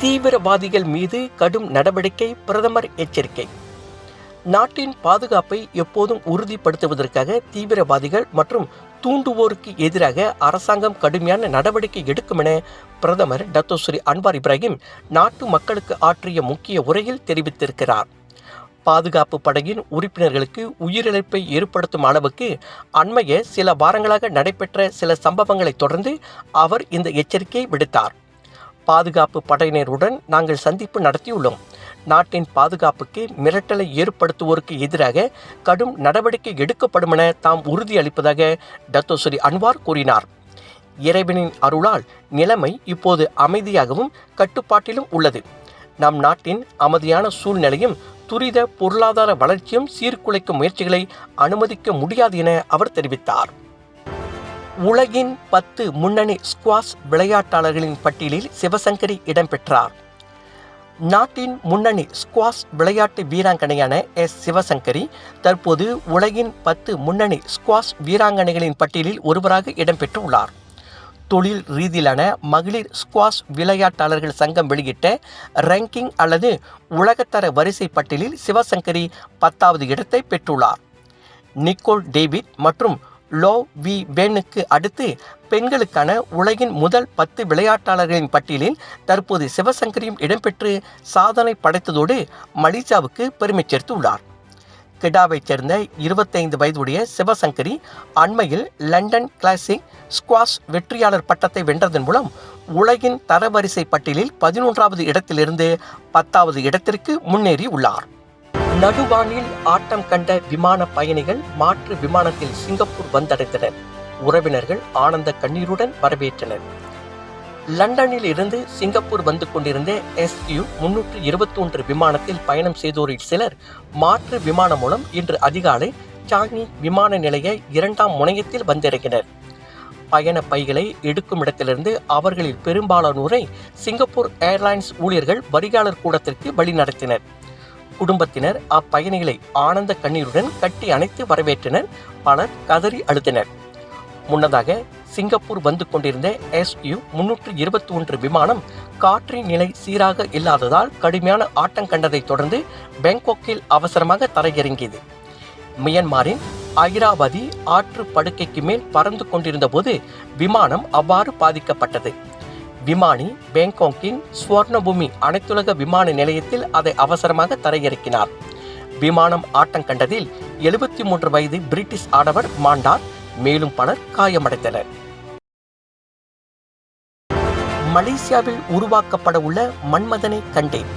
தீவிரவாதிகள் மீது கடும் நடவடிக்கை பிரதமர் எச்சரிக்கை. நாட்டின் பாதுகாப்பை எப்போதும் உறுதிப்படுத்துவதற்காக தீவிரவாதிகள் மற்றும் தூண்டுவோருக்கு எதிராக அரசாங்கம் கடுமையான நடவடிக்கை எடுக்கும் என பிரதமர் டத்தோஸ்ரீ அன்வார் இப்ராஹிம் நாட்டு மக்களுக்கு ஆற்றிய முக்கிய உரையில் தெரிவித்திருக்கிறார். பாதுகாப்பு படையின் உறுப்பினர்களுக்கு உயிரிழப்பை ஏற்படுத்தும் அளவுக்கு அண்மைய சில வாரங்களாக நடைபெற்ற சில சம்பவங்களை தொடர்ந்து அவர் இந்த எச்சரிக்கையை விடுத்தார். பாதுகாப்பு படையினருடன் நாங்கள் சந்திப்பு நடத்தியுள்ளோம். நாட்டின் பாதுகாப்புக்கு மிரட்டலை ஏற்படுத்துவோருக்கு எதிராக கடும் நடவடிக்கை எடுக்கப்படும் என தாம் உறுதியளிப்பதாக டத்தோஸ்ரீ அன்வார் கூறினார். இறைவனின் அருளால் நிலைமை இப்போது அமைதியாகவும் கட்டுப்பாட்டிலும் உள்ளது. நம் நாட்டின் அமைதியான சூழ்நிலையும் துரித பொருளாதார வளர்ச்சியும் சீர்குலைக்கும் முயற்சிகளை அனுமதிக்க முடியாது என அவர் தெரிவித்தார். உலகின் பத்து முன்னணி ஸ்குவாஷ் விளையாட்டாளர்களின் பட்டியலில் சிவசங்கரி இடம்பெற்றார். நாட்டின் முன்னணி ஸ்குவாஷ் விளையாட்டு வீராங்கனையான எஸ். சிவசங்கரி தற்போது உலகின் பத்து முன்னணி ஸ்குவாஷ் வீராங்கனைகளின் பட்டியலில் ஒருவராக இடம்பெற்றுள்ளார். தொழில் ரீதியிலான மகளிர் ஸ்குவாஷ் விளையாட்டாளர்கள் சங்கம் வெளியிட்ட ரேங்கிங் அல்லது உலகத்தர வரிசை பட்டியலில் சிவசங்கரி பத்தாவது இடத்தை பெற்றுள்ளார். நிக்கோல் டேவிட் மற்றும் லோ வி வேனுக்கு அடுத்து பெண்களுக்கான உலகின் முதல் பத்து விளையாட்டாளர்களின் பட்டியலில் தற்போது சிவசங்கரியும் இடம்பெற்று சாதனை படைத்ததோடு மலேசியாவுக்கு பெருமை சேர்த்துள்ளார். கெடாவைச் சேர்ந்த இருபத்தைந்து வயதுடைய சிவசங்கரி அண்மையில் லண்டன் கிளாசிக் ஸ்குவாஷ் வெற்றியாளர் பட்டத்தை வென்றதன் மூலம் உலகின் தரவரிசை பட்டியலில் பதினொன்றாவது இடத்திலிருந்து பத்தாவது இடத்திற்கு முன்னேறி உள்ளார் நடுவானில் ஆட்டம் கண்ட விமான பயணிகள் மாற்று விமானத்தில் சிங்கப்பூர் வந்தடைந்தனர். உறவினர்கள் ஆனந்த கண்ணீருடன் வரவேற்றனர். லண்டனில் இருந்து சிங்கப்பூர் வந்து கொண்டிருந்த எஸ்யூ முன்னூற்று இருபத்தி ஒன்று விமானத்தில் பயணம் செய்தோரில் சிலர் மாற்று விமானம் மூலம் இன்று அதிகாலை சாங்கி விமான நிலைய இரண்டாம் முனையத்தில் வந்திறங்கினர் பயண பைகளை எடுக்கும் இடத்திலிருந்து அவர்களில் பெரும்பாலானோரை சிங்கப்பூர் ஏர்லைன்ஸ் ஊழியர்கள் வரிகாலர் கூடத்திற்கு வழிநடத்தினர். குடும்பத்தினர் அப்பயணிகளை ஆனந்த கண்ணீருடன் கட்டி அணைத்து வரவேற்றனர். பலர் கதறி அழுத்தினர். முன்னதாக சிங்கப்பூர் வந்து கொண்டிருந்த எஸ்யூ முன்னூற்று இருபத்தி ஒன்று விமானம் காற்றின் நிலை சீராக இல்லாததால் கடுமையான ஆட்டம் கண்டதைத் தொடர்ந்து பேங்காக்கில் அவசரமாக தரையிறங்கியது. மியன்மாரின் ஐராவதி ஆற்று படுக்கைக்கு மேல் பறந்து கொண்டிருந்த போது விமானம் அவ்வாறு பாதிக்கப்பட்டது. விமானி பேங்காங்கின் சுவர்ணபூமி அனைத்துலக விமான நிலையத்தில் அதை அவசரமாக தரையிறக்கினார். விமானம் ஆட்டம் கண்டதில் எழுபத்தி மூன்று வயது பிரிட்டிஷ் ஆடவர் மாண்டார். மேலும் பலர் காயமடைந்தனர். மலேசியாவில் உருவாக்கப்பட உள்ள மன்மதனை கண்டேன்.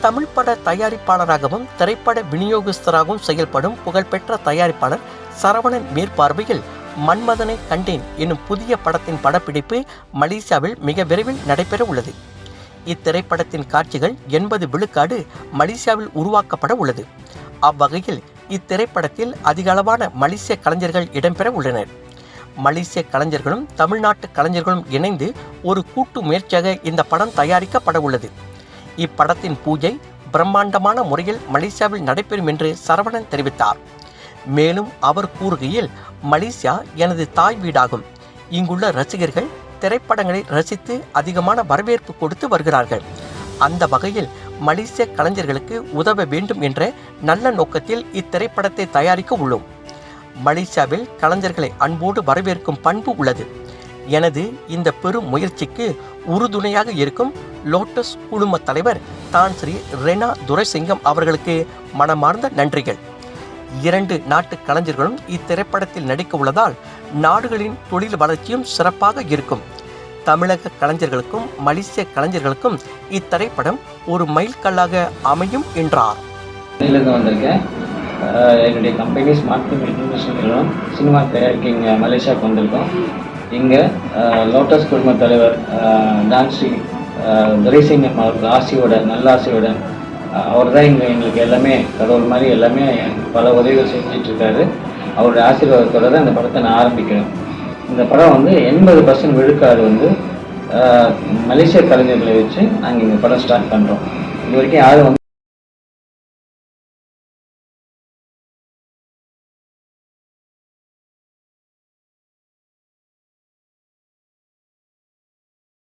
தமிழ் பட தயாரிப்பாளராகவும் திரைப்பட விநியோகஸ்தராகவும் செயல்படும் புகழ்பெற்ற தயாரிப்பாளர் சரவணன் மேற்பார்வையில் மன்மதனை கண்டேன் என்னும் புதிய படத்தின் படப்பிடிப்பு மலேசியாவில் மிக விரைவில் நடைபெற உள்ளது. இத்திரைப்படத்தின் காட்சிகள் எண்பது விழுக்காடு மலேசியாவில் உருவாக்கப்பட உள்ளது. அவ்வகையில் இத்திரைப்படத்தில் அதிகளவான மலேசிய கலைஞர்கள் இடம்பெற உள்ளனர். மலேசிய கலைஞர்களும் தமிழ்நாட்டு கலைஞர்களும் இணைந்து ஒரு கூட்டு முயற்சியாக இந்த படம் தயாரிக்கப்பட உள்ளது. இப்படத்தின் பூஜை பிரம்மாண்டமான முறையில் மலேசியாவில் நடைபெறும் என்று சரவணன் தெரிவித்தார். மேலும் அவர் கூறுகையில் மலேசியா எனது தாய் வீடாகும். இங்குள்ள ரசிகர்கள் திரைப்படங்களை ரசித்து அதிகமான வரவேற்பு கொடுத்து வருகிறார்கள். அந்த வகையில் மலேசிய கலைஞர்களுக்கு உதவ வேண்டும் என்ற நல்ல நோக்கத்தில் இத்திரைப்படத்தை தயாரிக்க உள்ளோம். மலேசியாவில் கலைஞர்களை அன்போடு வரவேற்கும் பண்பு உள்ளது. எனது இந்த பெரும் முயற்சிக்கு உறுதுணையாக இருக்கும் லோட்டஸ் குழும தலைவர் தான் ஸ்ரீ ரெனா துரைசிங்கம் அவர்களுக்கு மனமார்ந்த நன்றிகள். இரண்டு நாட்டு கலைஞர்களும் இத்திரைப்படத்தில் நடிக்க உள்ளதால் நாடுகளின் தொழில் வளர்ச்சியும் சிறப்பாக இருக்கும். தமிழக கலைஞர்களுக்கும் மலேசிய கலைஞர்களுக்கும் இத்திரைப்படம் ஒரு மைல்கல்லாக அமையும் என்றார். வந்திருக்கேன். என்னுடைய கம்பெனி ஸ்மார்ட் ஃபிலிம் இன்டர்நேஷனல் நிறுவனம் சினிமா தயாரிக்க இங்கே மலேசியாவுக்கு வந்திருக்கோம். இங்கே லோட்டஸ் குடும்ப தலைவர் டான்ஸ்ரீ துரைசிங்கம் அவர்கள் ஆசியோட நல்ல ஆசையோட அவர் தான் இங்கே எங்களுக்கு எல்லாமே கடவுள் மாதிரி எல்லாமே பல உதவிகள் செஞ்சிட்ருக்காரு. அவருடைய ஆசீர்வாதத்தோடு தான் இந்த படத்தை நான் ஆரம்பிக்கிறேன். இந்த படம் வந்து எண்பது பர்சன்ட் விழுக்காடு வந்து மலேசிய கலைஞர்களை வச்சு நாங்கள் இந்த படம் ஸ்டார்ட் பண்ணுறோம் இது வரைக்கும் யாரும் வந்து